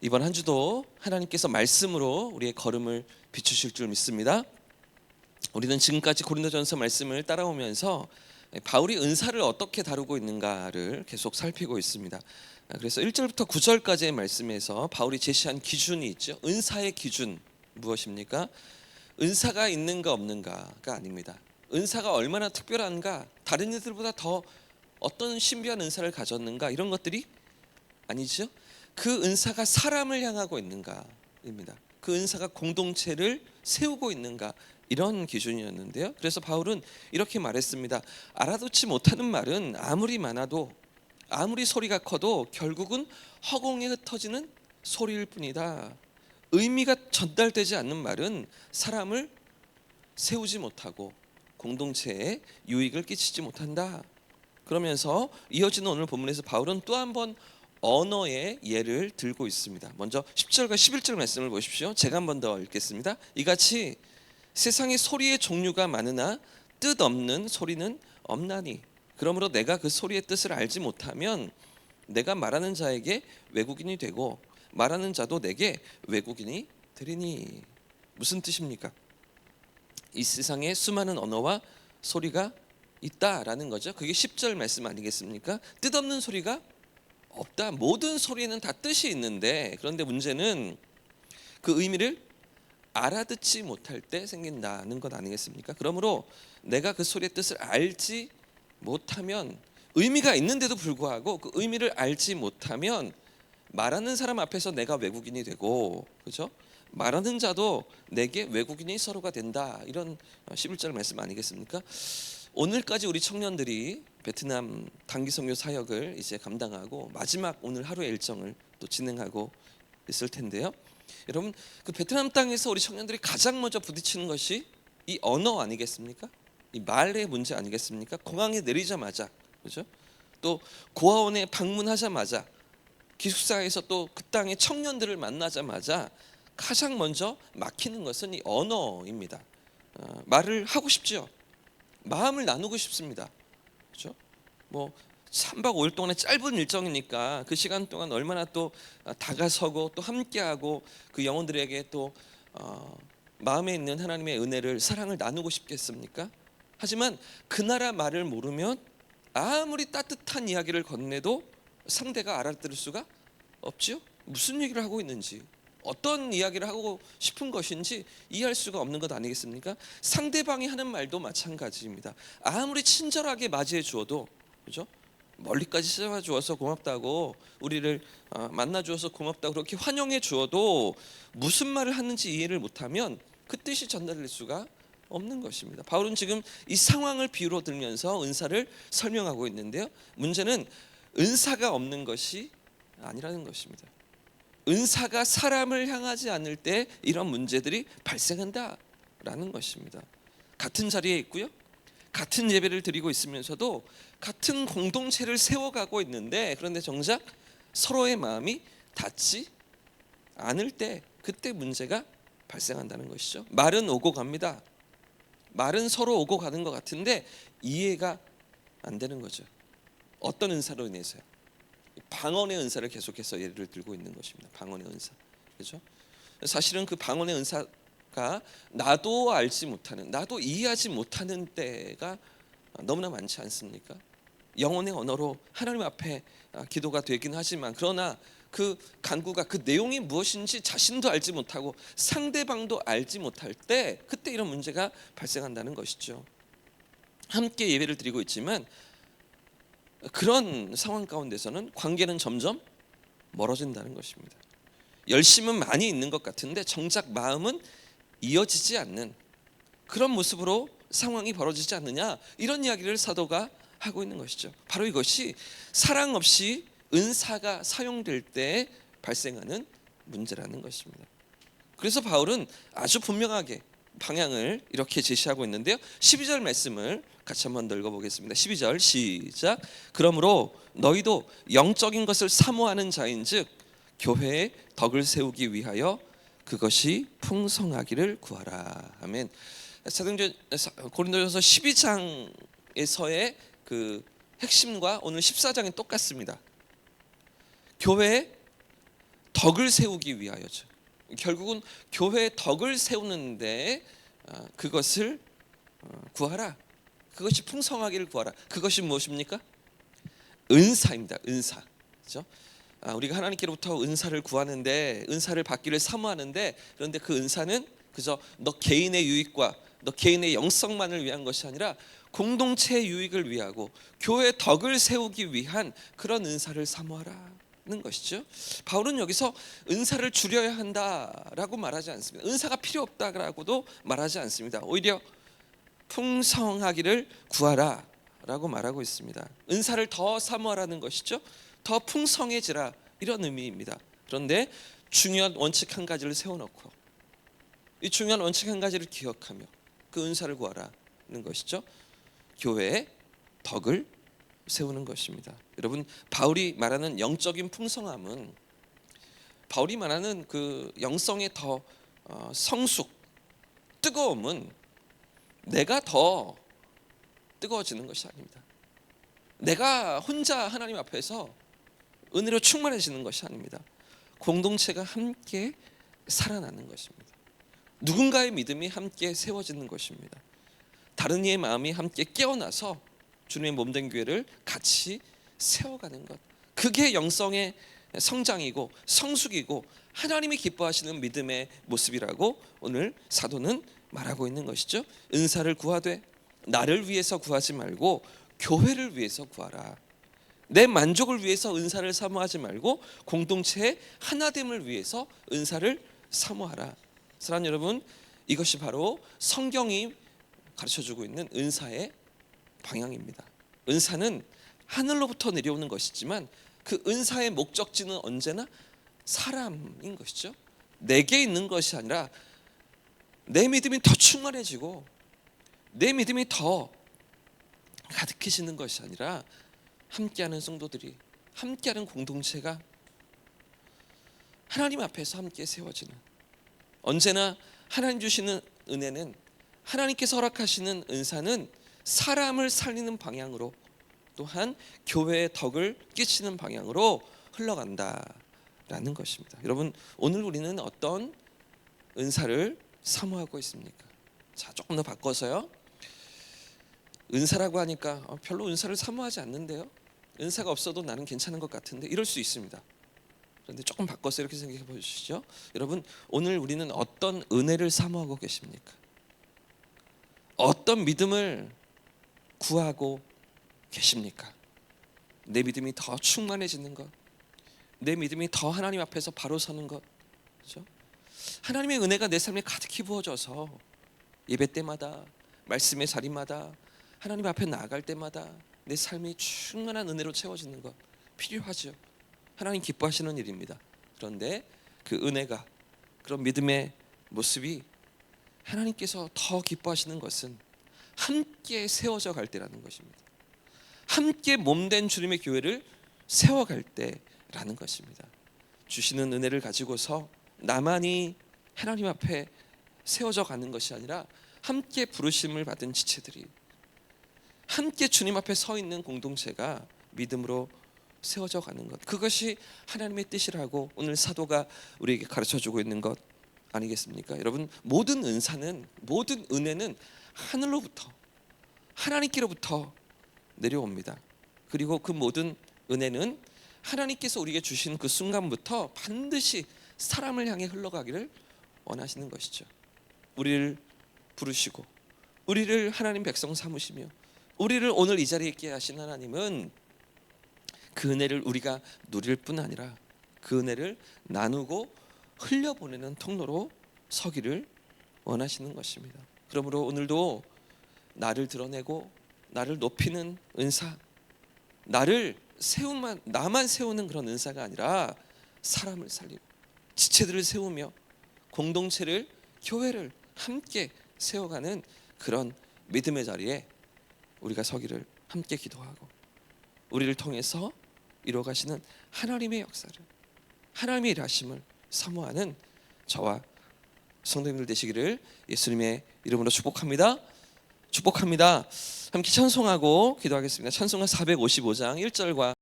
이번 한 주도 하나님께서 말씀으로 우리의 걸음을 비추실 줄 믿습니다. 우리는 지금까지 고린도전서 말씀을 따라오면서 바울이 은사를 어떻게 다루고 있는가를 계속 살피고 있습니다. 그래서 1절부터 9절까지의 말씀에서 바울이 제시한 기준이 있죠. 은사의 기준 무엇입니까? 은사가 있는가 없는가가 아닙니다. 은사가 얼마나 특별한가, 다른 이들보다 더 어떤 신비한 은사를 가졌는가 이런 것들이 아니죠. 그 은사가 사람을 향하고 있는가입니다. 그 은사가 공동체를 세우고 있는가 이런 기준이었는데요. 그래서 바울은 이렇게 말했습니다. 알아듣지 못하는 말은 아무리 많아도 아무리 소리가 커도 결국은 허공에 흩어지는 소리일 뿐이다. 의미가 전달되지 않는 말은 사람을 세우지 못하고 공동체에 유익을 끼치지 못한다. 그러면서 이어지는 오늘 본문에서 바울은 또 한 번 언어의 예를 들고 있습니다. 먼저 10절과 11절 말씀을 보십시오. 제가 한 번 더 읽겠습니다. 이같이 세상에 소리의 종류가 많으나 뜻 없는 소리는 없나니 그러므로 내가 그 소리의 뜻을 알지 못하면 내가 말하는 자에게 외국인이 되고 말하는 자도 내게 외국인이 되리니 무슨 뜻입니까? 이 세상에 수많은 언어와 소리가 있다라는 거죠. 그게 10절 말씀 아니겠습니까? 뜻없는 소리가 없다. 모든 소리에는 다 뜻이 있는데 그런데 문제는 그 의미를 알아듣지 못할 때 생긴다는 것 아니겠습니까? 그러므로 내가 그 소리의 뜻을 알지 못하면 의미가 있는데도 불구하고 그 의미를 알지 못하면 말하는 사람 앞에서 내가 외국인이 되고 그죠? 말하는 자도 내게 외국인이 서로가 된다. 이런 11절 말씀 아니겠습니까? 오늘까지 우리 청년들이 베트남 단기 선교 사역을 이제 감당하고 마지막 오늘 하루의 일정을 또 진행하고 있을 텐데요. 여러분 그 베트남 땅에서 우리 청년들이 가장 먼저 부딪히는 것이 이 언어 아니겠습니까? 이 말의 문제 아니겠습니까? 공항에 내리자마자 그죠? 또 고아원에 방문하자마자 기숙사에서 또 그 땅의 청년들을 만나자마자 가장 먼저 막히는 것은 이 언어입니다. 어, 말을 하고 싶죠. 마음을 나누고 싶습니다. 그렇죠? 뭐 3박 5일 동안의 짧은 일정이니까 그 시간 동안 얼마나 또 다가서고 또 함께하고 그 영혼들에게 또 어, 마음에 있는 하나님의 은혜를 사랑을 나누고 싶겠습니까? 하지만 그 나라 말을 모르면 아무리 따뜻한 이야기를 건네도 상대가 알아들을 수가 없지요. 무슨 얘기를 하고 있는지 어떤 이야기를 하고 싶은 것인지 이해할 수가 없는 것 아니겠습니까? 상대방이 하는 말도 마찬가지입니다. 아무리 친절하게 맞이해 주어도 그죠? 멀리까지 찾아와 주어서 고맙다고 우리를 어, 만나 주어서 고맙다고 그렇게 환영해 주어도 무슨 말을 하는지 이해를 못하면 그 뜻이 전달될 수가 없는 것입니다. 바울은 지금 이 상황을 비유로 들면서 은사를 설명하고 있는데요. 문제는 은사가 없는 것이 아니라는 것입니다. 은사가 사람을 향하지 않을 때 이런 문제들이 발생한다라는 것입니다. 같은 자리에 있고요. 같은 예배를 드리고 있으면서도 같은 공동체를 세워가고 있는데 그런데 정작 서로의 마음이 닿지 않을 때 그때 문제가 발생한다는 것이죠. 말은 오고 갑니다. 말은 서로 오고 가는 것 같은데 이해가 안 되는 거죠. 어떤 은사로 인해서요? 방언의 은사를 계속해서 예를 들고 있는 것입니다. 방언의 은사. 그렇죠? 사실은 그 방언의 은사가 나도 알지 못하는, 나도 이해하지 못하는 때가 너무나 많지 않습니까? 영혼의 언어로 하나님 앞에 기도가 되긴 하지만 그러나 그 간구가 그 내용이 무엇인지 자신도 알지 못하고 상대방도 알지 못할 때 그때 이런 문제가 발생한다는 것이죠. 함께 예배를 드리고 있지만 그런 상황 가운데서는 관계는 점점 멀어진다는 것입니다. 열심은 많이 있는 것 같은데 정작 마음은 이어지지 않는 그런 모습으로 상황이 벌어지지 않느냐 이런 이야기를 사도가 하고 있는 것이죠. 바로 이것이 사랑 없이 은사가 사용될 때 발생하는 문제라는 것입니다. 그래서 바울은 아주 분명하게 방향을 이렇게 제시하고 있는데요. 12절 말씀을 같이 한번 더 읽어 보겠습니다. 12절 시작. 그러므로 너희도 영적인 것을 사모하는 자인즉 교회의 덕을 세우기 위하여 그것이 풍성하기를 구하라. 아멘. 사도행전 고린도전서 12장에서의 그 핵심과 오늘 14장이 똑같습니다. 교회에 덕을 세우기 위하여죠. 결국은 교회의 덕을 세우는데 아, 그것을 어, 구하라. 그것이 풍성하기를 구하라. 그것이 무엇입니까? 은사입니다. 은사. 그렇죠? 아, 우리가 하나님께로부터 은사를 구하는데 은사를 받기를 사모하는데 그런데 그 은사는 그저 너 개인의 유익과 너 개인의 영성만을 위한 것이 아니라 공동체의 유익을 위하고 교회의 덕을 세우기 위한 그런 은사를 사모하라 는 것이죠. 바울은 여기서 은사를 줄여야 한다라고 말하지 않습니다. 은사가 필요 없다라고도 말하지 않습니다. 오히려 풍성하기를 구하라라고 말하고 있습니다. 은사를 더 사모하라는 것이죠. 더 풍성해지라 이런 의미입니다. 그런데 중요한 원칙 한 가지를 세워놓고 이 중요한 원칙 한 가지를 기억하며 그 은사를 구하라는 것이죠. 교회의 덕을 세우는 것입니다. 여러분 바울이 말하는 영적인 풍성함은 바울이 말하는 그 영성의 더 어, 성숙 뜨거움은 내가 더 뜨거워지는 것이 아닙니다. 내가 혼자 하나님 앞에서 은혜로 충만해지는 것이 아닙니다. 공동체가 함께 살아나는 것입니다. 누군가의 믿음이 함께 세워지는 것입니다. 다른 이의 마음이 함께 깨어나서 주님의 몸된 교회를 같이 세워가는 것. 그게 영성의 성장이고 성숙이고 하나님이 기뻐하시는 믿음의 모습이라고 오늘 사도는 말하고 있는 것이죠. 은사를 구하되 나를 위해서 구하지 말고 교회를 위해서 구하라. 내 만족을 위해서 은사를 사모하지 말고 공동체의 하나됨을 위해서 은사를 사모하라. 사랑 여러분, 이것이 바로 성경이 가르쳐 주고 있는 은사의 방향입니다. 은사는 하늘로부터 내려오는 것이지만 그 은사의 목적지는 언제나 사람인 것이죠. 내게 있는 것이 아니라 내 믿음이 더 충만해지고 내 믿음이 더 가득해지는 것이 아니라 함께하는 성도들이 함께하는 공동체가 하나님 앞에서 함께 세워지는 언제나 하나님 주시는 은혜는 하나님께서 허락하시는 은사는 사람을 살리는 방향으로 또한 교회의 덕을 끼치는 방향으로 흘러간다라는 것입니다. 여러분 오늘 우리는 어떤 은사를 사모하고 있습니까? 자 조금 더 바꿔서요. 은사라고 하니까 어, 별로 은사를 사모하지 않는데요. 은사가 없어도 나는 괜찮은 것 같은데 이럴 수 있습니다. 그런데 조금 바꿔서 이렇게 생각해 보시죠. 여러분 오늘 우리는 어떤 은혜를 사모하고 계십니까? 어떤 믿음을 구하고 계십니까? 내 믿음이 더 충만해지는 것, 내 믿음이 더 하나님 앞에서 바로 서는 것, 그렇죠? 하나님의 은혜가 내 삶에 가득히 부어져서 예배 때마다 말씀의 자리마다 하나님 앞에 나아갈 때마다 내 삶이 충만한 은혜로 채워지는 것 필요하죠. 하나님 기뻐하시는 일입니다. 그런데 그 은혜가 그런 믿음의 모습이 하나님께서 더 기뻐하시는 것은 함께 세워져 갈 때라는 것입니다. 함께 몸된 주님의 교회를 세워갈 때라는 것입니다. 주시는 은혜를 가지고서 나만이 하나님 앞에 세워져 가는 것이 아니라 함께 부르심을 받은 지체들이 함께 주님 앞에 서 있는 공동체가 믿음으로 세워져 가는 것. 그것이 하나님의 뜻이라고 오늘 사도가 우리에게 가르쳐 주고 있는 것 아니겠습니까? 여러분, 모든 은사는 모든 은혜는 하늘로부터 하나님께로부터 내려옵니다. 그리고 그 모든 은혜는 하나님께서 우리에게 주신 그 순간부터 반드시 사람을 향해 흘러가기를 원하시는 것이죠. 우리를 부르시고 우리를 하나님 백성 삼으시며 우리를 오늘 이 자리에 있게 하신 하나님은 그 은혜를 우리가 누릴 뿐 아니라 그 은혜를 나누고 흘려보내는 통로로 서기를 원하시는 것입니다. 그러므로 오늘도 나를 드러내고 나를 높이는 은사, 나를 세우만 나만 세우는 그런 은사가 아니라 사람을 살리고 지체들을 세우며 공동체를 교회를 함께 세워가는 그런 믿음의 자리에 우리가 서기를 함께 기도하고 우리를 통해서 이루어가시는 하나님의 역사를 하나님의 일하심을 사모하는 저와 성도님들 되시기를 예수님의 이름으로 축복합니다. 축복합니다. 함께 찬송하고 기도하겠습니다. 찬송가 455장 1절과